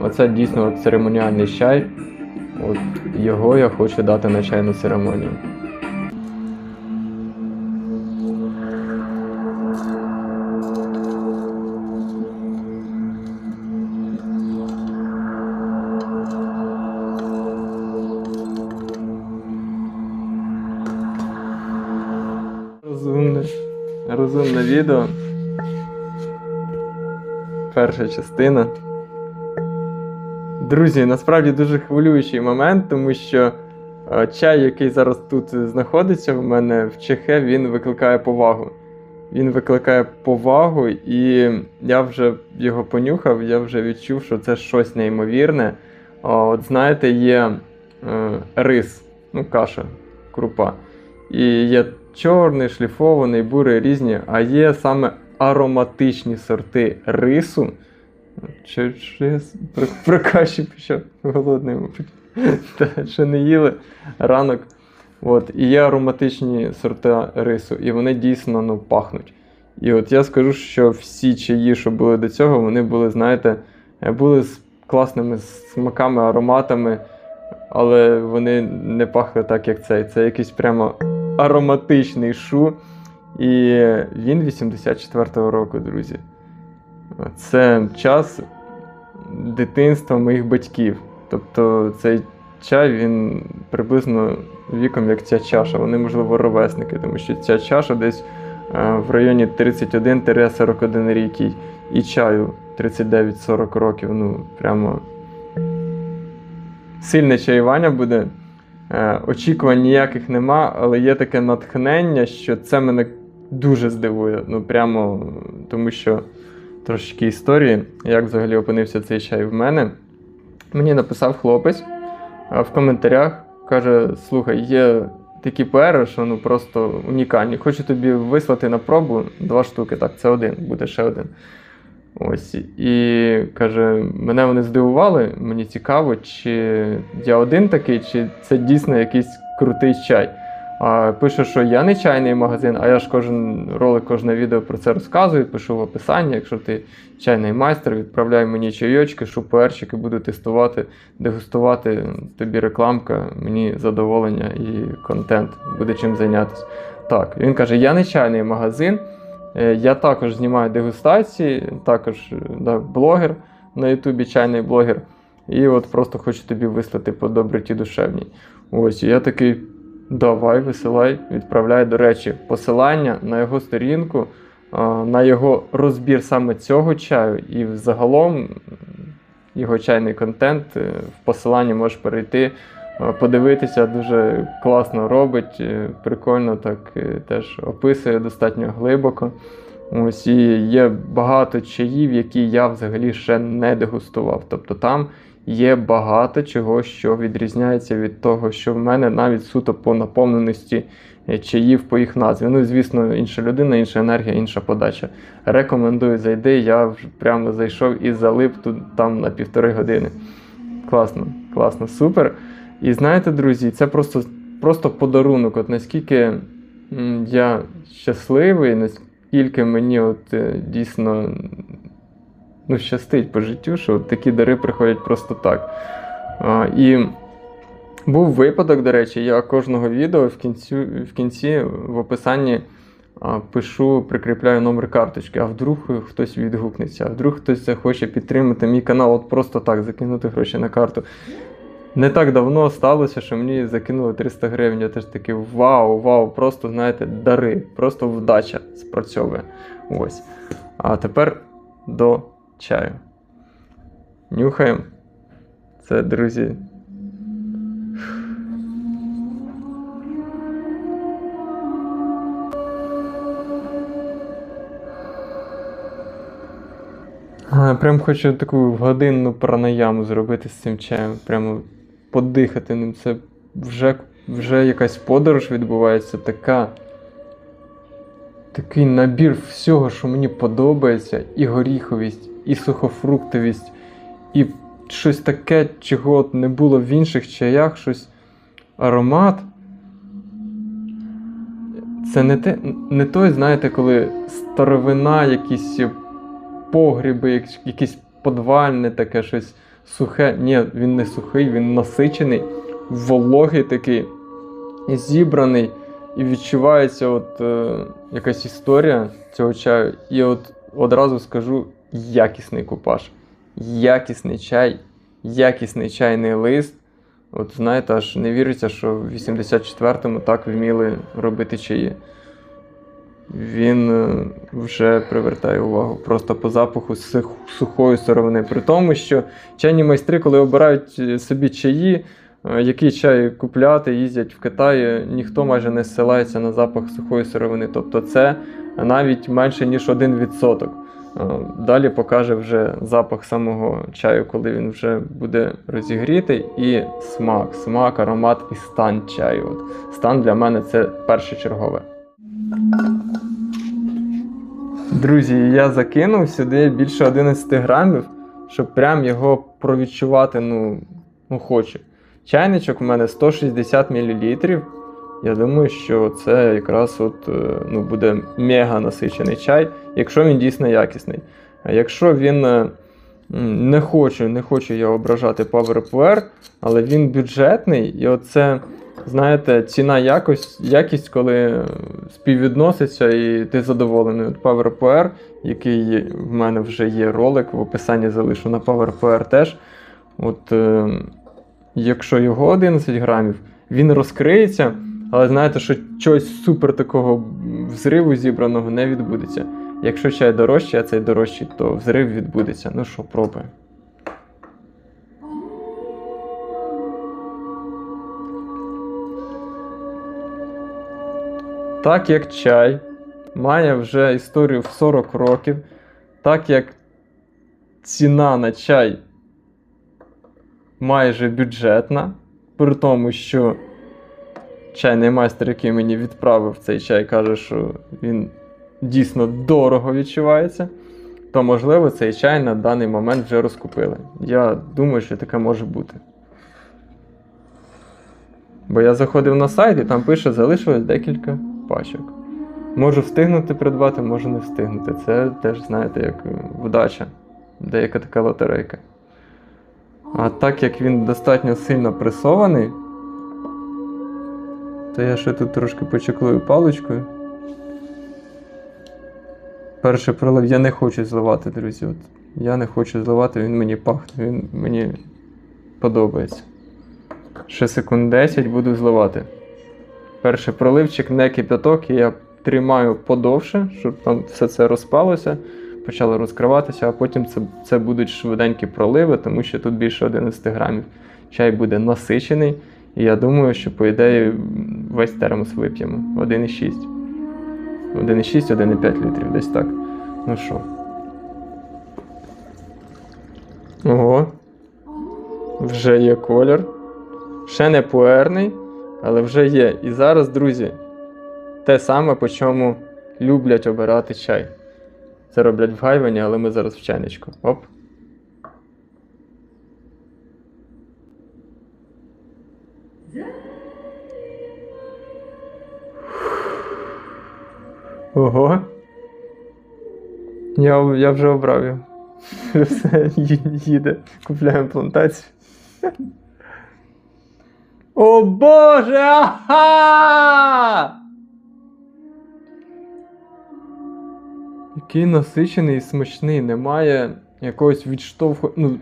Оце дійсно церемоніальний чай. От його я хочу дати на чайну церемонію. Розумне. Розумне відео. Перша частина. Друзі, насправді дуже хвилюючий момент, тому що е, чай, який зараз тут знаходиться в мене в Чехе, він викликає повагу. Він викликає повагу, і я вже його понюхав, я вже відчув, що це щось неймовірне. От знаєте, є е, рис, ну, каша, крупа. І є чорний, шліфований, бурий різні, а є саме ароматичні сорти рису. Чи, чи я про, про каші пішов голодний, мабуть. Та, що не їли ранок. От, і є ароматичні сорти рису, і вони дійсно ну, пахнуть. І от я скажу, що всі чаї, що були до цього, вони були, знаєте, е, були з класними смаками, ароматами, але вони не пахли так, як цей. Це якийсь прямо ароматичний шу. І він 84-го року, друзі. Це час дитинства моїх батьків. Тобто цей чай він приблизно віком як ця чаша. Вони, можливо, ровесники, тому що ця чаша десь е, в районі 31-41 рік і- чаю 39-40 років. Ну, прямо сильне чаювання буде. Е, Очікувань ніяких нема, але є таке натхнення, що це мене дуже здивує. Ну, прямо тому що трошечки історії, як взагалі опинився цей чай в мене. Мені написав хлопець в коментарях, каже: слухай, є такі пери, що ну просто унікальні. Хочу тобі вислати на пробу два штуки. Так, це один, буде ще один. Ось. І каже, мене вони здивували, мені цікаво, чи я один такий, чи це дійсно якийсь крутий чай. А, пише, що я не чайний магазин, а я ж кожен ролик, кожне відео про це розказую, пишу в описанні. Якщо ти чайний майстер, відправляй мені чайочки, шуперчики, буду тестувати, дегустувати. Тобі рекламка, мені задоволення і контент, буде чим зайнятися. Так, він каже: я не чайний магазин. Е, Я також знімаю дегустації, також да, блогер на Ютубі, чайний блогер. І от просто хочу тобі вислати по доброті душевній. Ось, я такий. Давай, висилай, відправляй, до речі, посилання на його сторінку, на його розбір саме цього чаю, і взагалом його чайний контент е, в посиланні можеш перейти, подивитися, дуже класно робить, е, прикольно так е, теж описує достатньо глибоко. Ось і є багато чаїв, які я взагалі ще не дегустував. Тобто там є багато чого, що відрізняється від того, що в мене навіть суто по наповненості е, чаїв по їх назві. Ну, звісно, інша людина, інша енергія, інша подача. Рекомендую зайди. Я прямо зайшов і залип тут там на півтори години. Класно, класно, супер. І знаєте, друзі, це просто, просто подарунок. От наскільки я щасливий, наскільки мені от е, дійсно ну, щастить по життю, що такі дари приходять просто так. А, і був випадок, до речі, я кожного відео в кінці, в, кінці в описанні а, пишу, прикріпляю номер карточки, а вдруг хтось відгукнеться, а вдруг хтось захоче підтримати мій канал, от просто так закинути гроші на карту. Не так давно сталося, що мені закинули 300 гривень. Я теж такий вау, вау, просто, знаєте, дари, просто вдача спрацьовує. Ось. А тепер до чаю. Нюхаємо. Це, друзі. А, Прям хочу таку годинну пранаяму зробити з цим чаєм. Прямо подихати ним. Це вже, вже якась подорож відбувається, така. Такий набір всього, що мені подобається, і горіховість, і сухофруктовість, і щось таке, чого не було в інших чаях, щось аромат. Це не, те, не той, знаєте, коли старовина, якісь погріби, як- якесь подвальне таке щось сухе. Ні, він не сухий, він насичений, вологий такий, зібраний, і відчувається от, е, якась історія цього чаю. І от одразу скажу якісний купаж, якісний чай, якісний чайний лист. От знаєте, аж не віриться, що в 84-му так вміли робити чаї. Він е, вже привертає увагу просто по запаху сухої сировини. При тому, що чайні майстри, коли обирають е, собі чаї, е, який чай купляти, їздять в Китаї, ніхто майже не зсилається на запах сухої сировини. Тобто це навіть менше, ніж 1%. Е, Далі покаже вже запах самого чаю, коли він вже буде розігрітий, і смак, смак, аромат і стан чаю. От стан для мене це першочергове. Друзі, я закинув сюди більше 11 грамів, щоб прям його провідчувати, ну, ну хочу. Чайничок у мене 160 мл. Я думаю, що це якраз от, е, ну, буде мега насичений чай, якщо він дійсно якісний. А якщо він е, не хочу, не хочу я ображати Power PR, але він бюджетний, і оце, знаєте, ціна якось, якість, коли е, співвідноситься, і ти задоволений. От Power який в мене вже є ролик, в описанні залишу на Power PR теж. От, е, якщо його 11 грамів, він розкриється, але знаєте, що чогось супер такого взриву зібраного не відбудеться. Якщо чай дорожчий, а цей дорожчий, то взрив відбудеться. Ну що, пробуємо. Так як чай має вже історію в 40 років, так як ціна на чай майже бюджетна, при тому, що чайний майстер, який мені відправив цей чай, каже, що він дійсно дорого відчувається, то можливо цей чай на даний момент вже розкупили. Я думаю, що таке може бути. Бо я заходив на сайт і там пише, залишилось декілька пачок. Можу встигнути придбати, можу не встигнути. Це теж, знаєте, як вдача, деяка така лотерейка. А так як він достатньо сильно пресований, то я ще тут трошки почеклую паличкою. Перший пролив я не хочу зливати, друзі. От я не хочу зливати, він мені пахне, він мені подобається. Ще секунд 10 буду зливати. Перший проливчик не кипяток, і я тримаю подовше, щоб там все це розпалося, почало розкриватися, а потім це, це будуть швиденькі проливи, тому що тут більше 11 грамів. Чай буде насичений, і я думаю, що, по ідеї, весь термос вип'ємо. 1,6. 1,6, 1,5 літрів, десь так. Ну що. Ого. Вже є колір. Ще не пуерний, але вже є. І зараз, друзі, те саме, по чому люблять обирати чай. Це роблять в гайвані, але ми зараз в чайничку. Оп. Ого. Я, я вже обрав його. Все, їде. Купляємо плантацію. О Боже! Ага! Який насичений і смачний, немає якогось відштовху. Ну,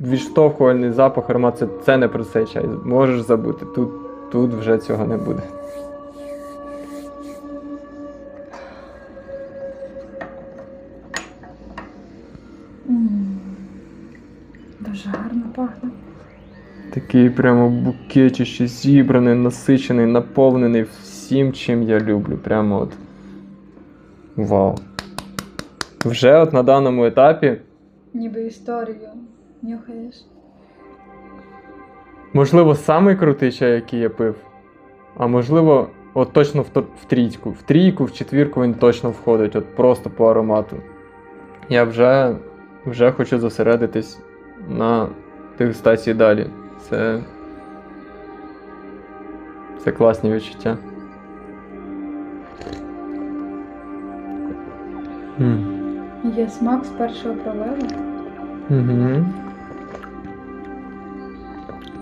відштовхувальний запах аромат, це, це не про цей чай. Можеш забути. Тут, тут вже цього не буде. Пахне. Такий прямо букетище зібраний, насичений, наповнений всім, чим я люблю. Прямо от. Вау. Вже от на даному етапі, Ніби історію нюхаєш. можливо, самий крутий чай, який я пив. А можливо, от точно в, в трійку. В трійку, в четвірку він точно входить, от просто по аромату. Я вже, вже хочу зосередитись на дегустації далі. Це. Це класні відчуття. Є смак з першого проливу. Угу.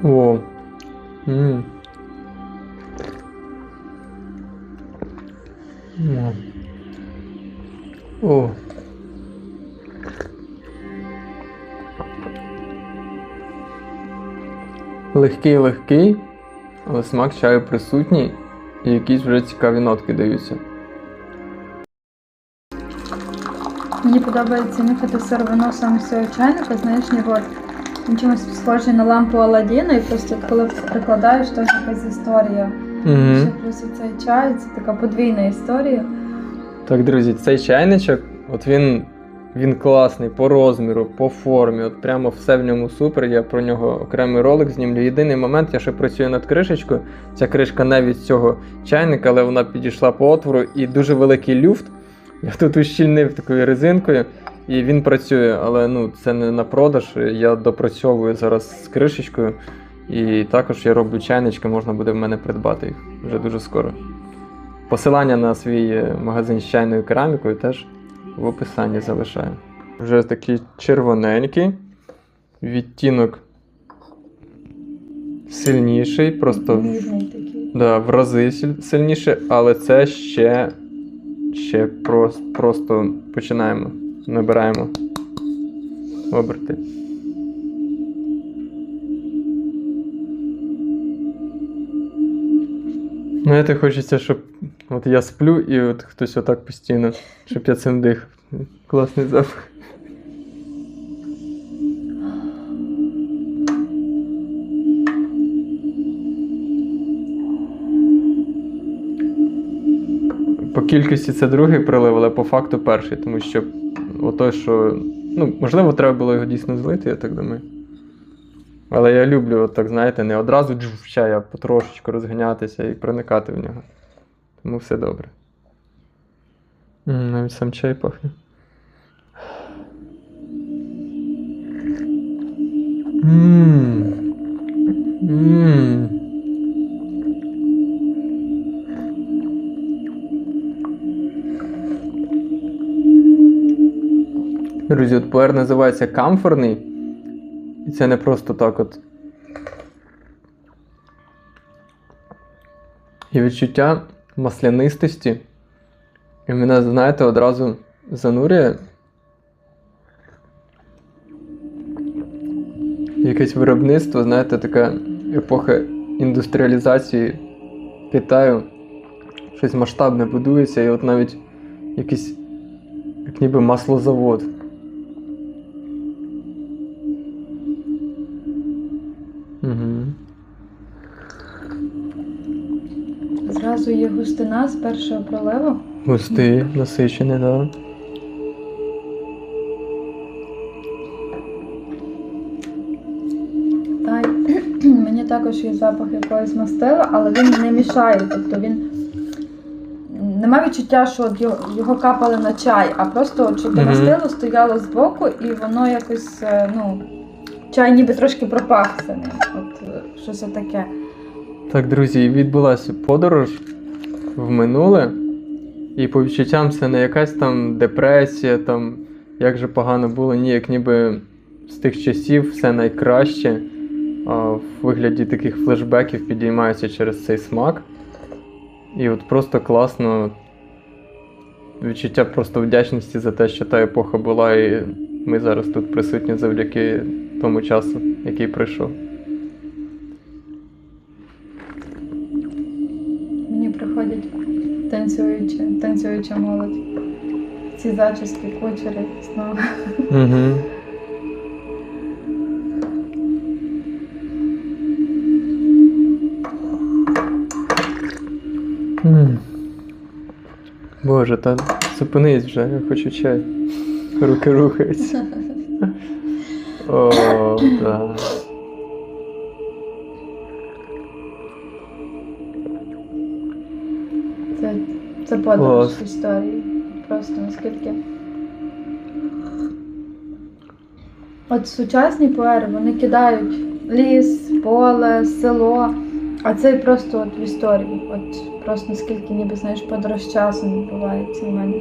О. М. О. О. Легкий легкий, але смак чаю присутній і якісь вже цікаві нотки даються. Мені подобається нюхати сировину саме з цього чайника, знаєш, от він чимось схожий на лампу Аладдіна, і просто коли прикладаєш, то якась історія. Ще Угу. плюс цей чай, це така подвійна історія. Так, друзі, цей чайничок, от він, він класний по розміру, по формі, от прямо все в ньому супер. Я про нього окремий ролик знімлю. Єдиний момент, я ще працюю над кришечкою. Ця кришка не від цього чайника, але вона підійшла по отвору і дуже великий люфт. Я тут ущільнив такою резинкою, і він працює, але ну, це не на продаж. Я допрацьовую зараз з кришечкою. І також я роблю чайнички, можна буде в мене придбати їх вже дуже скоро. Посилання на свій е, магазин з чайною керамікою теж в описанні залишаю. Вже такий червоненький, відтінок сильніший, просто в- да, в рази сильніший, але це ще, ще просто, просто починаємо. Набираємо оберти. Знаєте, хочеться, щоб от я сплю і от хтось отак постійно, щоб я цим дихав. Класний запах. По кількості це другий прилив, але по факту перший, тому що ото, що. Ну, можливо, треба було його дійсно злити, я так думаю. Але я люблю, от так, знаєте, не одразу чай, а потрошечку розганятися і проникати в нього. Тому все добре. Навіть сам чай пахне. Друзі, от пуер називається камфорний. Це не просто так от. І відчуття маслянистості. І мене, знаєте, одразу занурює. Якесь виробництво, знаєте, така епоха індустріалізації Китаю. Щось масштабне будується, і от навіть якийсь, як ніби маслозавод. Зразу є густина з першого проливу. Густий, насичений, да. Та мені також є запах якогось мастила, але він не мішає. Тобто він нема відчуття, що його, його капали на чай, а просто що те Мгм. мастило стояло збоку, і воно якось, е, ну, чай ніби трошки пропахся ним. От е, щось таке. Так, друзі, відбулася подорож в минуле. І по відчуттям це не якась там депресія, там як же погано було, ні, як ніби з тих часів все найкраще. А в вигляді таких флешбеків підіймаються через цей смак. І от просто класно відчуття просто вдячності за те, що та епоха була, і ми зараз тут присутні завдяки тому часу, який прийшов. Танцюючі, танцююча молодь. Ці зачіски, кучери, знову. Угу. Боже, та зупинись вже, я хочу чай. Руки рухаються. О, так. Це подорож в історії. Просто наскільки. От сучасні поери вони кидають ліс, поле, село, а цей просто от в історії. От просто наскільки ніби знаєш, подорож часом відбувається у мене.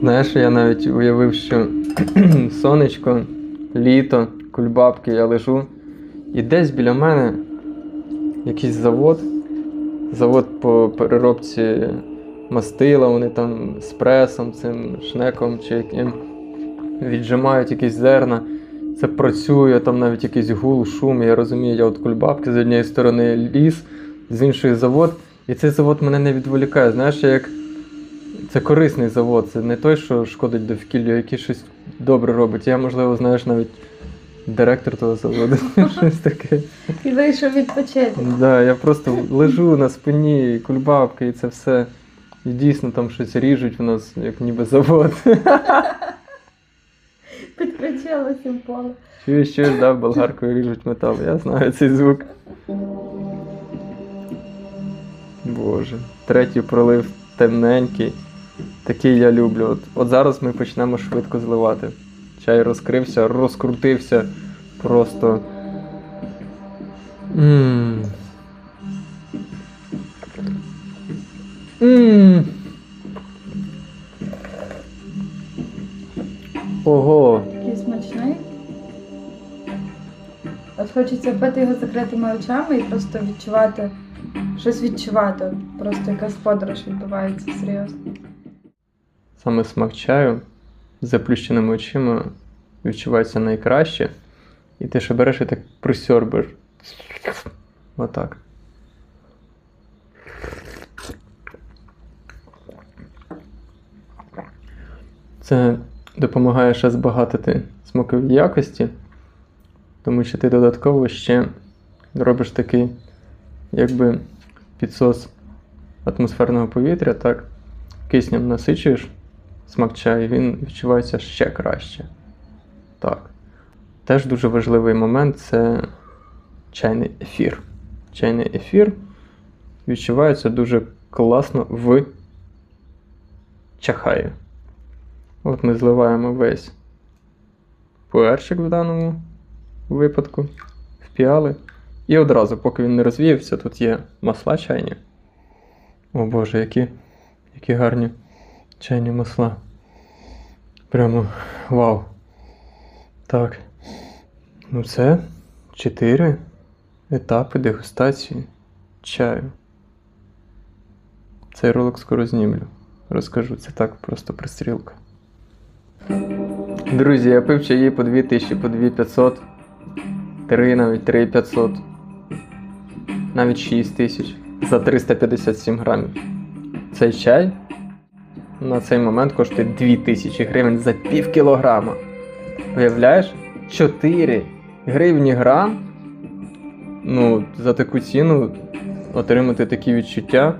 Знаєш, я навіть уявив, що сонечко літо, кульбабки, я лежу. І десь біля мене якийсь завод. Завод по переробці мастила, вони там з пресом, цим шнеком чи яким віджимають якісь зерна. Це працює, там навіть якийсь гул, шум. Я розумію, я от кульбабки з однієї сторони ліс, з іншої завод. І цей завод мене не відволікає. Знаєш, як це корисний завод, це не той, що шкодить довкіллю, який щось добре робить. Я, можливо, знаєш, навіть директор того заводу. Щось таке. І вийшов відпочити. Да, я просто лежу на спині, кульбабки і це все. І дійсно там щось ріжуть в нас, як ніби завод. Підключилося в поле. Чуєш, чуєш, да, болгаркою ріжуть метал. Я знаю цей звук. Боже. Третій пролив темненький. Такий я люблю. От, от зараз ми почнемо швидко зливати. Чай розкрився, розкрутився. Просто. Мм. Мм. Ого. Такий смачний. От хочеться пити його закритими очами і просто відчувати, щось відчувати. Просто якась подорож відбувається серйозно. Саме смак чаю заплющеними очима відчувається найкраще. І ти ще береш і так присьорбиш. Отак. Це допомагає ще збагатити смакові якості, тому що ти додатково ще робиш такий, якби підсос атмосферного повітря, так? киснем насичуєш смак чаю, він відчувається ще краще. Так. Теж дуже важливий момент це чайний ефір. Чайний ефір відчувається дуже класно в чахаї. От ми зливаємо весь пуерчик в даному випадку в піали. І одразу, поки він не розвіявся, тут є масла чайні. О Боже, які, які гарні чайні масла. Прямо вау. Так. Ну це чотири етапи дегустації чаю. Цей ролик скоро знімлю. Розкажу, це так просто пристрілка. Друзі, я пив чаї по 2000, по 2500, 3 навіть 3500, навіть 6000 за 357 грамів. Цей чай на цей момент коштує 2000 гривень за пів кілограма. Уявляєш? 4 гривні грам. Ну, за таку ціну отримати такі відчуття,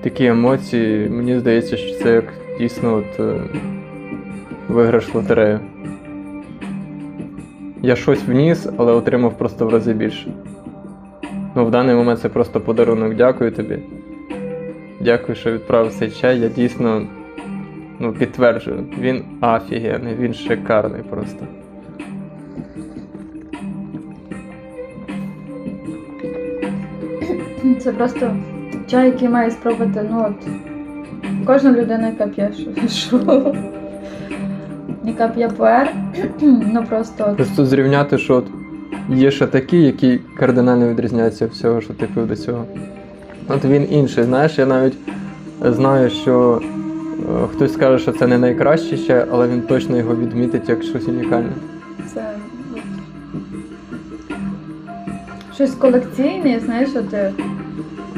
такі емоції. Мені здається, що це як дійсно от, е, виграш лотерею. Я щось вніс, але отримав просто в рази більше. Ну, в даний момент це просто подарунок. Дякую тобі. Дякую, що відправив цей чай. Я дійсно ну, підтверджую, він офігенний, він шикарний просто. Це просто чай, який має спробувати, ну от. Кожна людина, яка п'є, що- що. Яка п'є пуер, ну просто от. Просто зрівняти, що от є ще такі, які кардинально відрізняються від всього, що ти пив до цього. От він інший. Знаєш, я навіть знаю, що хтось скаже, що це не найкращий ще, але він точно його відмітить як щось унікальне. Це от, щось колекційне, знаєш, от е,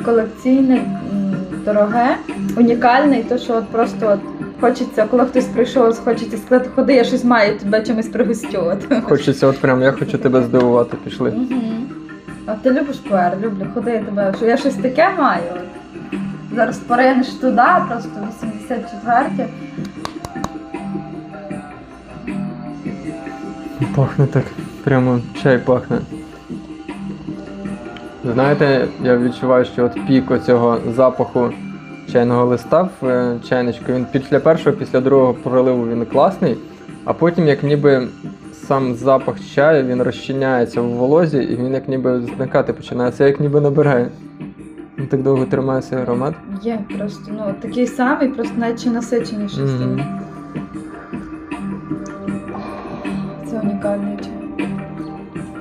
колекційне, м, дороге, унікальне, і то, що от просто от хочеться, коли хтось прийшов, хочеться сказати, ходи, я щось маю, тебе чимось пригостю. От. Хочеться, от прям я хочу тебе здивувати, пішли. Мгм. А ти любиш пуер, люблю, ходи я тебе, що я щось таке маю. Зараз поринеш туди, просто 84 Пахне так, прямо чай пахне. Знаєте, я відчуваю, що от пік оцього запаху чайного листа в е, чайничку, він після першого, після другого проливу він класний, а потім як ніби сам запах чаю він розчиняється в волозі і він як ніби зникати починає. Це як ніби набирає. Він так довго тримає цей аромат. є просто, ну, такий самий, просто навіть ще насиченіший Мгм. стає. Це унікальний чай.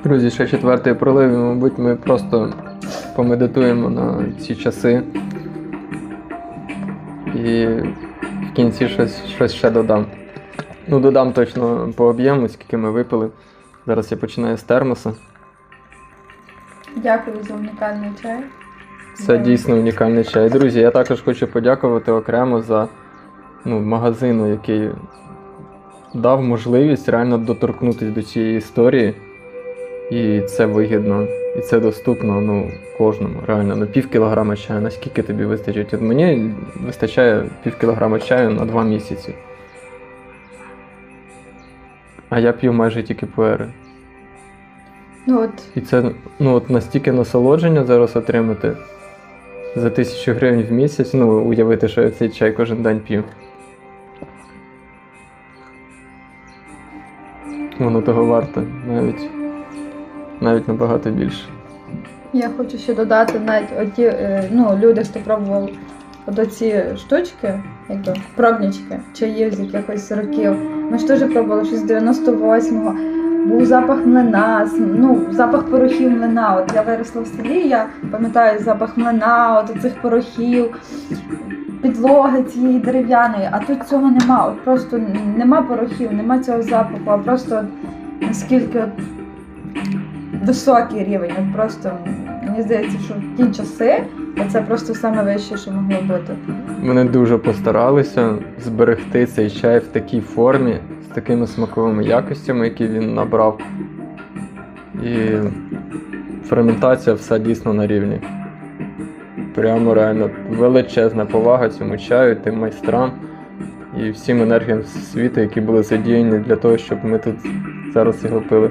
Друзі, ще четвертий пролив, і, мабуть, ми просто помедитуємо на ці часи. І в кінці щось, щось ще додам. Ну, додам точно по об'єму, скільки ми випили. Зараз я починаю з термоса. Дякую за унікальний чай. Це дійсно унікальний чай. Друзі, я також хочу подякувати окремо за ну, магазину, який дав можливість реально доторкнутися до цієї історії. І це вигідно, і це доступно ну, кожному. Реально, ну пів кілограма чаю. Наскільки тобі вистачить? От мені вистачає пів кілограма чаю на два місяці. А я п'ю майже тільки пуери. Ну от І це ну, от настільки насолодження зараз отримати за тисячу гривень в місяць, ну, уявити, що я цей чай кожен день п'ю. Воно того варто, навіть, навіть набагато більше. я хочу ще додати навіть оті, е, ну, люди, хто пробував от оці штучки, як то, пробнички, чаїв з якихось років. Ми ж теж пробували щось з 98-го. Був запах млина, ну, запах порохів млина. От я виросла в селі, я пам'ятаю запах млина, от оцих порохів, підлоги цієї дерев'яної, а тут цього нема. От просто нема порохів, нема цього запаху, а просто наскільки високий рівень. От просто мені здається, що в ті часи це просто саме вище, що могло бути. Вони дуже постаралися зберегти цей чай в такій формі, з такими смаковими якостями, які він набрав. І ферментація все дійсно на рівні. Прямо реально величезна повага цьому чаю, тим майстрам і всім енергіям світу, які були задіяні для того, щоб ми тут зараз його пили.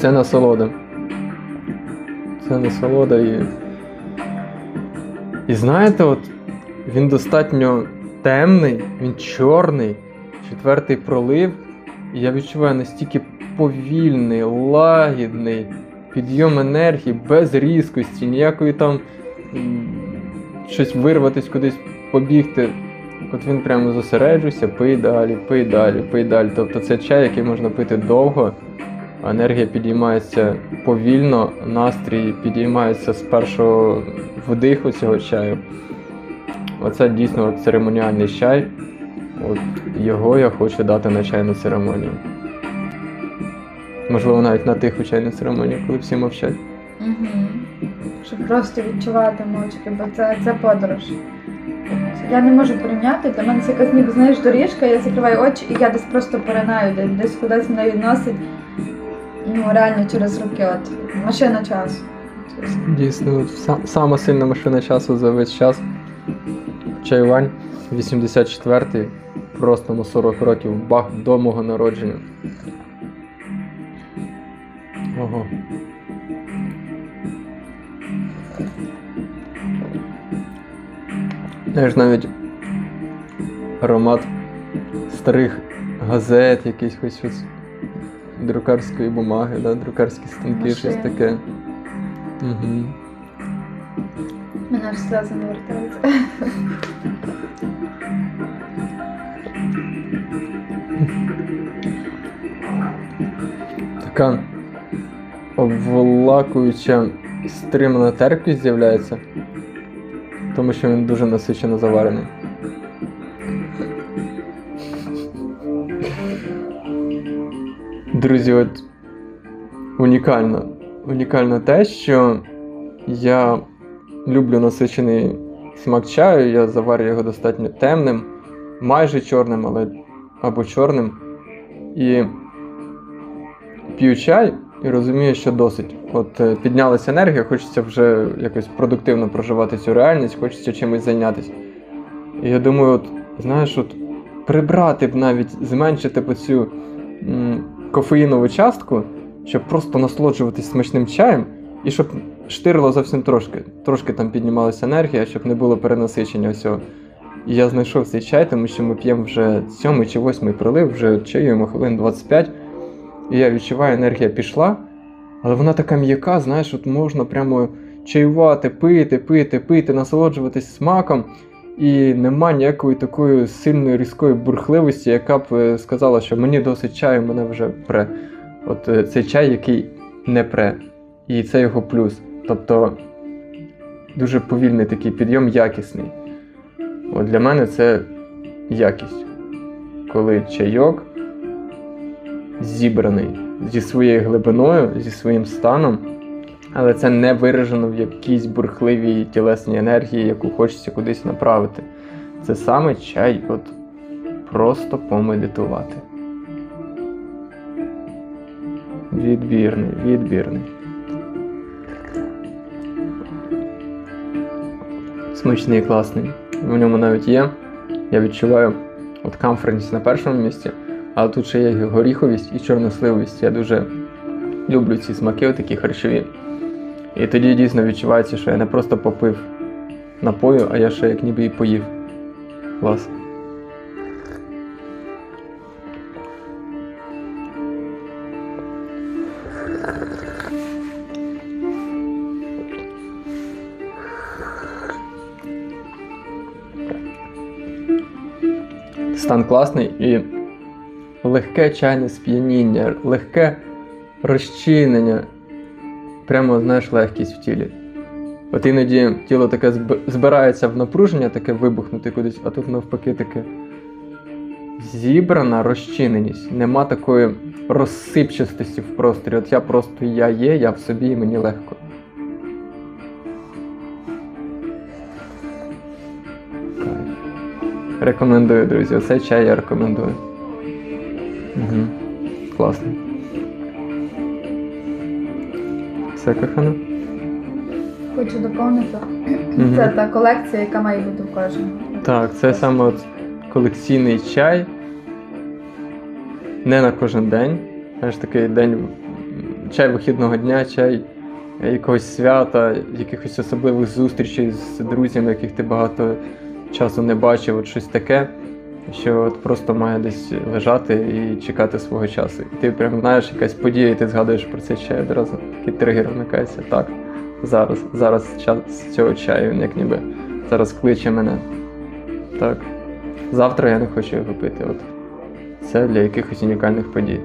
Це насолода. Це насолода і. І знаєте, от він достатньо темний, він чорний, четвертий пролив. І я відчуваю настільки повільний, лагідний підйом енергії, без різкості, ніякої там щось вирватись кудись побігти. От він прямо зосереджується, пий далі, пий далі, пий далі. Тобто це чай, який можна пити довго. Енергія підіймається повільно, настрій підіймається з першого вдиху цього чаю. Оце дійсно церемоніальний чай. От його я хочу дати на чайну церемонію. Можливо, навіть на тиху чайну церемонію, коли всі мовчать. Угу. Щоб просто відчувати мовчки, бо це, це подорож. Я не можу порівняти, для мене це якась ніби знаєш доріжка, я закриваю очі і я десь просто поринаю, десь кудись мене відносить. Ну, реально через руки, от машина часу. Дійсно, от са- сама сильна машина часу за весь час. Чайвань 84-й, просто на 40 років, бах до мого народження. Ого. Знаєш, навіть аромат старих газет, якийсь хоч щось друкарської бумаги, да? друкарські станки, щось таке. Угу. Мене аж сльози не вертаються. Така обволакуюча стримана терпкість з'являється, тому що він дуже насичено заварений. Друзі, от унікально. Унікально те, що я люблю насичений смак чаю, я заварю його достатньо темним, майже чорним, але або чорним. І п'ю чай і розумію, що досить. От е, піднялася енергія, хочеться вже якось продуктивно проживати цю реальність, хочеться чимось зайнятися. І я думаю, от, знаєш, от прибрати б навіть, зменшити б цю кофеїнову частку, щоб просто насолоджуватись смачним чаєм, і щоб штирило зовсім трошки. Трошки там піднімалася енергія, щоб не було перенасичення всього. І я знайшов цей чай, тому що ми п'ємо вже сьомий чи восьмий прилив, вже чаюємо хвилин 25. І я відчуваю, енергія пішла, але вона така м'яка, знаєш, от можна прямо чаювати, пити, пити, пити, насолоджуватись смаком. І нема ніякої такої сильної різкої бурхливості, яка б е, сказала, що мені досить чаю, мене вже пре. От е, цей чай, який не пре. І це його плюс. Тобто дуже повільний такий підйом, якісний. От для мене це якість. Коли чайок зібраний зі своєю глибиною, зі своїм станом, але це не виражено в якійсь бурхливій тілесній енергії, яку хочеться кудись направити. Це саме чай, от просто помедитувати. Відбірний, відбірний. Смачний класний. В ньому навіть є. Я відчуваю от камфорність на першому місці, але тут ще є горіховість і чорносливість. Я дуже люблю ці смаки, такі харчові. І тоді дійсно відчувається, що я не просто попив напою, а я ще як ніби і поїв. Клас. Стан класний і легке чайне сп'яніння, легке розчинення. Прямо, знаєш, легкість в тілі. От іноді тіло таке збирається в напруження, таке вибухнути кудись, а тут навпаки таке зібрана розчиненість. Нема такої розсипчастості в просторі. От я просто я є, я в собі і мені легко. Рекомендую, друзі. Оцей чай я рекомендую. Угу. Класний. Все, кохана? Хочу доповнити. Мгм. Це та колекція, яка має бути в кожному. Так, це саме от колекційний чай. Не на кожен день. Знаєш, такий день м, чай вихідного дня, чай якогось свята, якихось особливих зустрічей з друзями, яких ти багато часу не бачив, от щось таке, що от просто має десь лежати і чекати свого часу. І ти прям знаєш якась подія, і ти згадуєш про цей чай одразу. Такий тригер вмикається. Так, зараз, зараз час цього чаю, він як ніби зараз кличе мене. Так. Завтра я не хочу його пити. От. Це для якихось унікальних подій.